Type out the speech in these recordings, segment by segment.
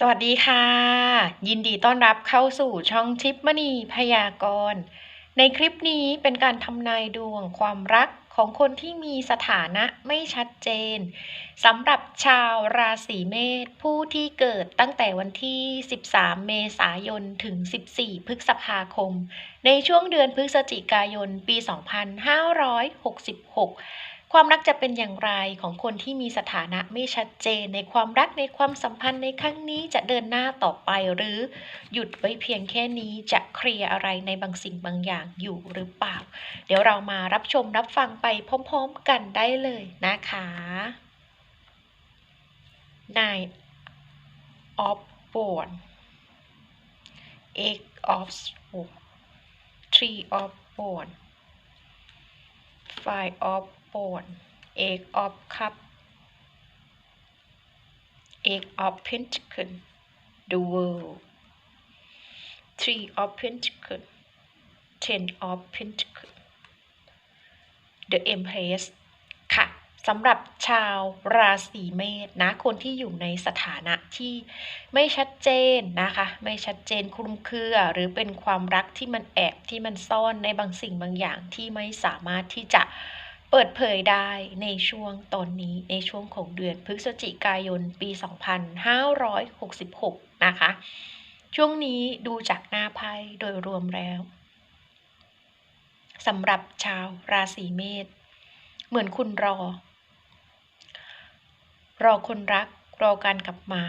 สวัสดีค่ะ ยินดีต้อนรับเข้าสู่ช่องทิปมณีพยากรณ์ ในคลิปนี้เป็นการทำนายดวงความรักของคนที่มีสถานะไม่ชัดเจนสำหรับชาวราศีเมษผู้ที่เกิดตั้งแต่วันที่ 13 เมษายนถึง 14 พฤษภาคม ในช่วงเดือนพฤศจิกายนปี 2566 ความรักจะเป็นอย่างไรของคนที่มีสถานะไม่ชัดเจน ในความรักในความสัมพันธ์ในครั้งนี้จะเดินหน้าต่อไปหรือหยุดไว้เพียงแค่นี้จะเคลียร์อะไรในบางสิ่งบางอย่างอยู่หรือเปล่า เดี๋ยวเรามารับชมรับฟังไปพร้อมๆกันได้เลยนะคะ pawn เอกออฟคัพเอกออฟเพนติคัน the world three of pentacle ten of pentacle the empress ค่ะสำหรับชาวราศีเมษนะ คนที่อยู่ในสถานะที่ไม่ชัดเจนนะคะ ไม่ชัดเจนคลุมเครือ หรือเป็นความรักที่มันแอบที่มันซ่อนในบางสิ่งบางอย่างที่ไม่สามารถที่จะ ปิดเผยได้ในช่วงตอนนี้ในช่วงของเดือนพฤศจิกายนปี 2566 นะคะ ช่วงนี้ดูจากหน้าไพ่โดยรวมแล้วสำหรับชาวราศีเมษเหมือนคุณรอ รอคนรักรอการกลับมา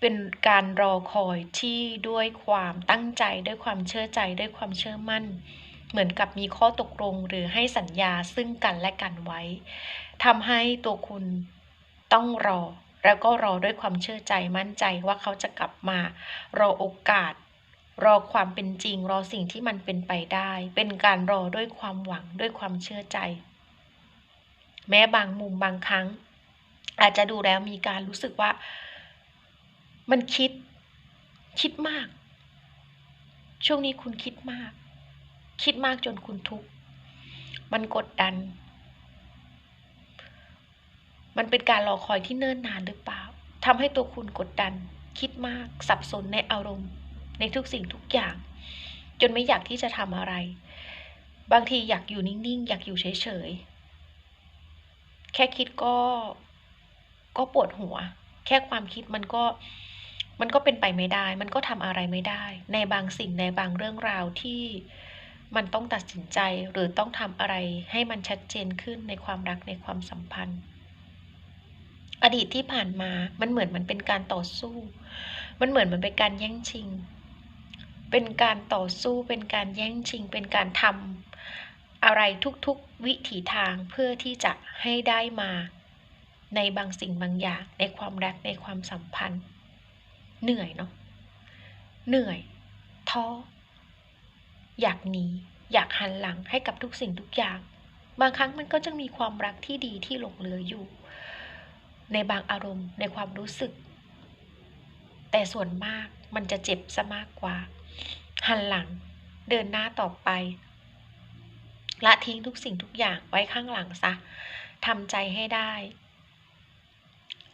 เป็นการรอคอยที่ด้วยความตั้งใจด้วยความเชื่อใจด้วยความเชื่อมั่น เหมือนกับมีข้อตกลงหรือให้สัญญาซึ่งกันและกันไว้ทำให้ตัวคุณต้องรอ แล้วก็รอด้วยความเชื่อใจมั่นใจว่าเขาจะกลับมา รอโอกาส รอความเป็นจริง รอสิ่งที่มันเป็นไปได้ เป็นการรอด้วยความหวังด้วยความเชื่อใจ แม้บางมุมบางครั้ง อาจจะดูแล้วมีการรู้สึกว่า มันคิดคิดมาก ช่วงนี้คุณคิดมาก คิดมากจนคุณทุกข์ มันกดดัน มันเป็นการรอคอยที่เนิ่นนานหรือเปล่าทำให้ตัวคุณกดดัน คิดมาก สับสนในอารมณ์ ในทุกสิ่งทุกอย่าง จนไม่อยากที่จะทำอะไร บางทีอยากอยู่นิ่งๆ อยากอยู่เฉยๆ แค่คิดก็ ก็ปวดหัว แค่ความคิดมันก็มันก็เป็นไปไม่ได้ มันก็ทำอะไรไม่ได้ ในบางสิ่งในบางเรื่องราวที่ มันต้องตัดสินใจหรือต้องทำอะไรให้มันชัดเจนขึ้นในความรักในความสัมพันธ์ อดีตที่ผ่านมา มันเหมือนมันเป็นการต่อสู้ มันเหมือนมันเป็นการแย่งชิง เป็นการต่อสู้ เป็นการแย่งชิง เป็นการทำอะไรทุกๆวิถีทางเพื่อที่จะให้ได้มาในบางสิ่งบางอย่าง ในความรักในความสัมพันธ์ เหนื่อยเนาะ เหนื่อย ท้อ อยากหนี อยากหันหลังให้กับทุกสิ่งทุกอย่าง บางครั้งมันก็จะมีความรักที่ดีที่หลงเหลืออยู่ ในบางอารมณ์ในความรู้สึก แต่ส่วนมากมันจะเจ็บซะมากกว่า หันหลังเดินหน้าต่อไป ละทิ้งทุกสิ่งทุกอย่างไว้ข้างหลังซะทำใจให้ได้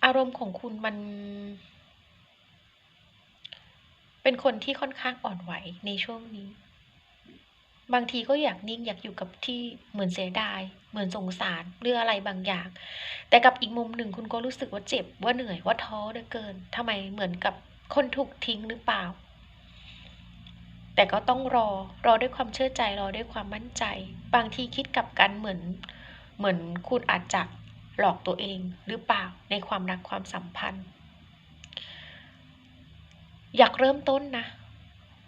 อารมณ์ของคุณมัน เป็นคนที่ค่อนข้างอ่อนไหวในช่วงนี้ บางทีก็อยากนิ่งอยากอยู่กับที่เหมือนเสียดาย เหมือนสงสารเรื่องอะไรบางอย่าง แต่กับอีกมุมหนึ่งคุณก็รู้สึกว่าเจ็บว่าเหนื่อยว่าท้อเหลือเกินทำไมเหมือนกับคนถูกทิ้งหรือเปล่า แต่ก็ต้องรอรอด้วยความเชื่อใจรอด้วยความมั่นใจ บางทีคิดกับกันเหมือน เหมือนคุณอาจจะหลอกตัวเองหรือเปล่าในความรักความสัมพันธ์ อยากเริ่มต้นนะ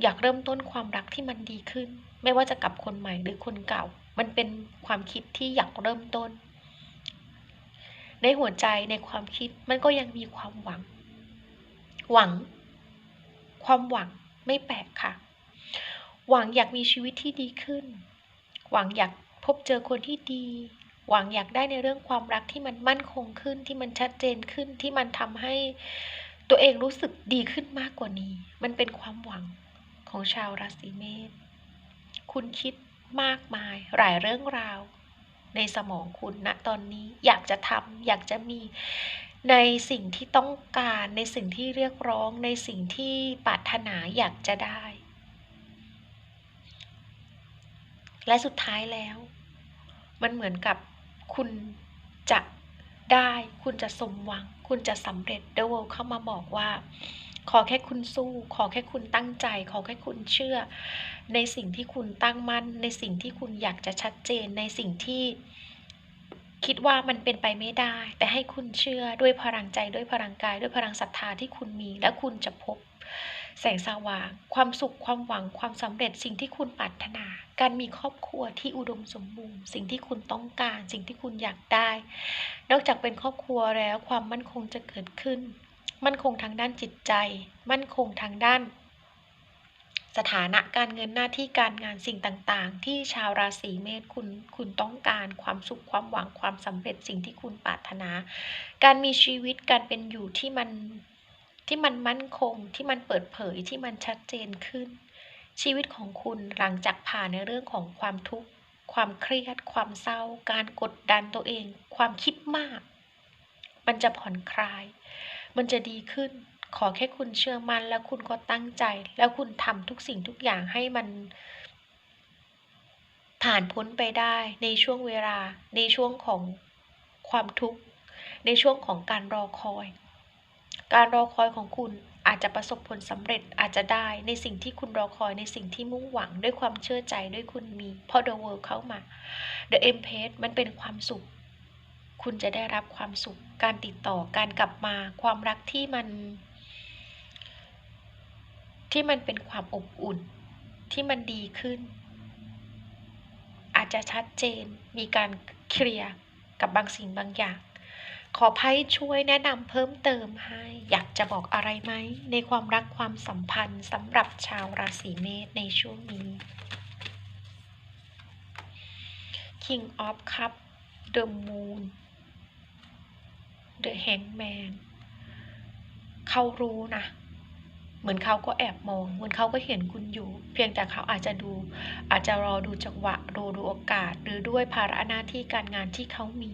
อยากเริ่มต้นความรักที่มันดีขึ้น ไม่ว่าจะกับคนใหม่หรือคนเก่า มันเป็นความคิดที่อยากเริ่มต้น ในหัวใจในความคิดมันก็ยังมีความหวัง หวัง ความหวังไม่แปลกค่ะ หวังอยากมีชีวิตที่ดีขึ้น หวังอยากพบเจอคนที่ดี หวังอยากได้ในเรื่องความรักที่มันมั่นคงขึ้นที่มันชัดเจนขึ้นที่มันทำให้ตัวเองรู้สึกดีขึ้นมากกว่านี้ มันเป็นความหวัง ของชาวราศีเมษ คุณคิดมากมายหลายเรื่องราว ในสมองคุณณตอนนี้อยากจะทำอยากจะมีในสิ่งที่ต้องการในสิ่งที่เรียกร้องในสิ่งที่ปรารถนาอยากจะได้ และสุดท้ายแล้ว มันเหมือนกับคุณจะได้ คุณจะสมหวัง คุณจะสำเร็จเดวเข้ามาบอกว่า ขอแค่คุณสู้ ขอแค่คุณตั้งใจ ขอแค่คุณเชื่อ ในสิ่งที่คุณตั้งมั่น ในสิ่งที่คุณอยากจะชัดเจน ในสิ่งที่คิดว่ามันเป็นไปไม่ได้ แต่ให้คุณเชื่อด้วยพลังใจด้วยพลังกาย ด้วยพลังศรัทธาที่คุณมี และคุณจะพบ แสงสว่าง ความสุขความหวังความสำเร็จสิ่งที่คุณปรารถนา การมีครอบครัวที่อุดมสมบูรณ์ สิ่งที่คุณต้องการ สิ่งที่คุณอยากได้ นอกจากเป็นครอบครัวแล้วความมั่นคงจะเกิดขึ้น มั่นคงทางด้านจิตใจ มั่นคงทางด้าน สถานะการเงินหน้าที่การงานสิ่งต่างๆ ที่ชาวราศีเมษคุณคุณต้องการความสุขความหวังความสำเร็จสิ่งที่คุณปรารถนา การมีชีวิตการเป็นอยู่ที่มันที่มันมั่นคงที่มันเปิดเผยที่มันชัดเจนขึ้น ชีวิตของคุณหลังจากผ่านในเรื่องของความทุกข์ความเครียด ความเศร้า การกดดันตัวเอง ความคิดมาก มันจะผ่อนคลาย มันจะดีขึ้น ขอแค่คุณเชื่อมันแล้วคุณก็ตั้งใจ แล้วคุณทำทุกสิ่งทุกอย่างให้มัน ผ่านพ้นไปได้ในช่วงเวลา ในช่วงของความทุกข์ ในช่วงของการรอคอย การรอคอยของคุณอาจจะประสบผลสำเร็จอาจจะได้ในสิ่งที่คุณรอคอยในสิ่งที่มุ่งหวังด้วยความเชื่อใจด้วยคุณมีเพอ The World เข้ามา The e m p r e s s มันเป็นความสุข คุณจะได้รับความสุข การติดต่อ การกลับมา ความรักที่มัน ที่มันเป็นความอบอุ่น ที่มันดีขึ้น อาจจะชัดเจน มีการเคลียร์กับบางสิ่งบางอย่าง ขอไพ่ช่วยแนะนำเพิ่มเติมให้ อยากจะบอกอะไรไหม ในความรักความสัมพันธ์สำหรับชาวราศีเมษในช่วงนี้ King of Cup The Moon The Hangman เขารู้นะ เหมือนเขาก็แอบมอง เหมือนเขาก็เห็นคุณอยู่ เพียงแต่เขาอาจจะดู อาจจะรอดูจังหวะรอดูโอกาส หรือด้วยภาระหน้าที่การงานที่เขามี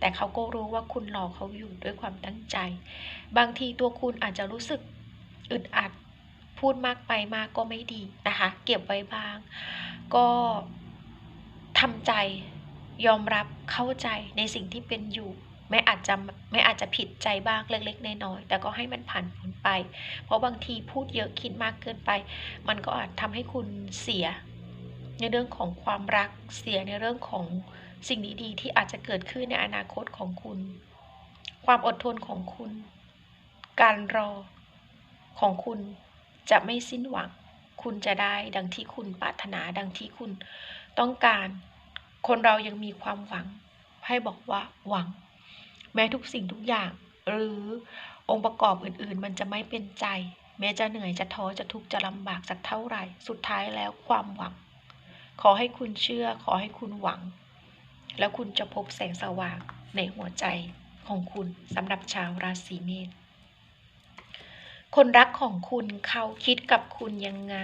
แต่เขาก็รู้ว่าคุณรอเขาอยู่ด้วยความตั้งใจ บางทีตัวคุณอาจจะรู้สึกอึดอัด พูดมากไปมากก็ไม่ดีนะคะ เก็บไว้บ้าง ก็ทำใจยอมรับเข้าใจในสิ่งที่เป็นอยู่ แม้อาจจะไม่อาจจะผิดใจบ้างเล็กๆน้อยๆแต่ก็ให้มันผ่านพ้นไป เพราะบางทีพูดเยอะคิดมากเกินไป มันก็อาจทำให้คุณเสีย ในเรื่องของความรักเสียในเรื่องของสิ่งดีๆที่อาจจะเกิดขึ้นในอนาคตของคุณ ความอดทนของคุณ การรอของคุณจะไม่สิ้นหวัง คุณจะได้ดังที่คุณปรารถนาดังที่คุณต้องการ คนเรายังมีความหวัง ให้บอกว่าหวัง แม้ทุกสิ่งทุกอย่าง หรือองค์ประกอบอื่นๆ มันจะไม่เป็นใจ แม้จะเหนื่อยจะท้อจะทุกข์จะลำบากสักเท่าไหร่ สุดท้ายแล้วความหวัง ขอให้คุณเชื่อ ขอให้คุณหวัง แล้วคุณจะพบแสงสว่างในหัวใจของคุณสำหรับชาวราศีเมษคนรักของคุณเขาคิดกับคุณยังไง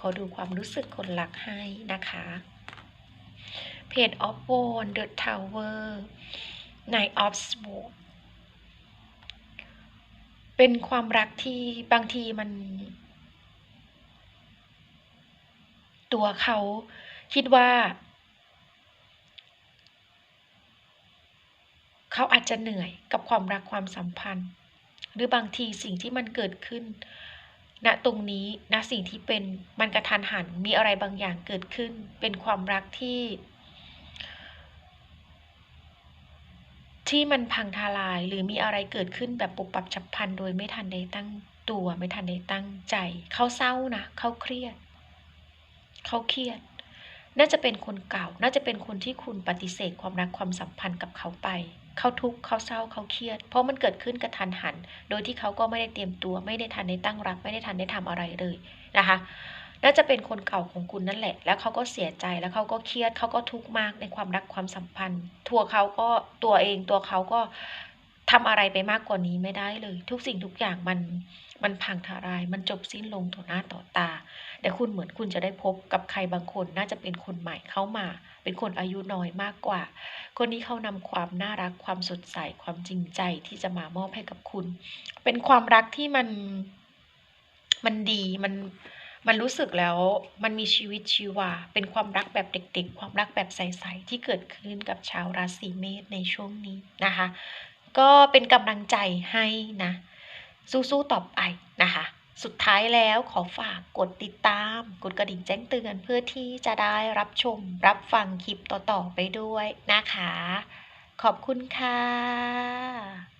ขอดูความรู้สึกคนรักให้นะคะ เพจออฟโวนเดอะทาวเวอร์ ในออฟสโ o เป็นความรักที่บางทีมัน ตัวเขาคิดว่า เขาอาจจะเหนื่อยกับความรักความสัมพันธ์ หรือบางทีสิ่งที่มันเกิดขึ้นณตรงนี้ณสิ่งที่เป็นมันกระทันหันมีอะไรบางอย่างเกิดขึ้น เป็นความรักที่ ที่มันพังทลายหรือมีอะไรเกิดขึ้นแบบปุบปับฉับพลันโดยไม่ทันได้ตั้งตัวไม่ทันได้ตั้งใจ เขาเศร้านะเขาเครียด เขาเครียด น่าจะเป็นคนเก่า น่าจะเป็นคนที่คุณปฏิเสธความรักความสัมพันธ์กับเขาไป เขาทุกข์เขาเศร้าเขาเครียด เพราะมันเกิดขึ้นกระทันหัน โดยที่เขาก็ไม่ได้เตรียมตัว ไม่ได้ทันได้ตั้งรับ ไม่ได้ทันได้ทำอะไรเลยนะคะ น่าจะเป็นคนเก่าของคุณนั่นแหละ แล้วเขาก็เสียใจแล้วเขาก็เครียดเขาก็ทุกข์มากในความรักความสัมพันธ์ ทัวเขาก็ตัวเองตัวเขาก็ทำอะไรไปมากกว่านี้ไม่ได้เลย ทุกสิ่งทุกอย่างมันมันพังทลาย มันจบสิ้นลงต่อหน้าต่อตา แต่คุณเหมือนคุณจะได้พบกับใครบางคน น่าจะเป็นคนใหม่เข้ามา เป็นคนอายุน้อยมากกว่า คนนี้เขานำความน่ารักความสดใสความจริงใจที่จะมามอบให้กับคุณ เป็นความรักที่มันมันดีมัน มันรู้สึกแล้วมันมีชีวิตชีวา เป็นความรักแบบเด็กๆ ความรักแบบใสๆที่เกิดขึ้นกับชาวราศีเมษในช่วงนี้นะคะ ก็เป็นกำลังใจให้นะ สู้ๆต่อไปนะคะ สุดท้ายแล้วขอฝากกดติดตาม กดกระดิ่งแจ้งเตือนเพื่อที่จะได้รับชม รับฟังคลิปต่อๆไปด้วยนะคะ ขอบคุณค่ะ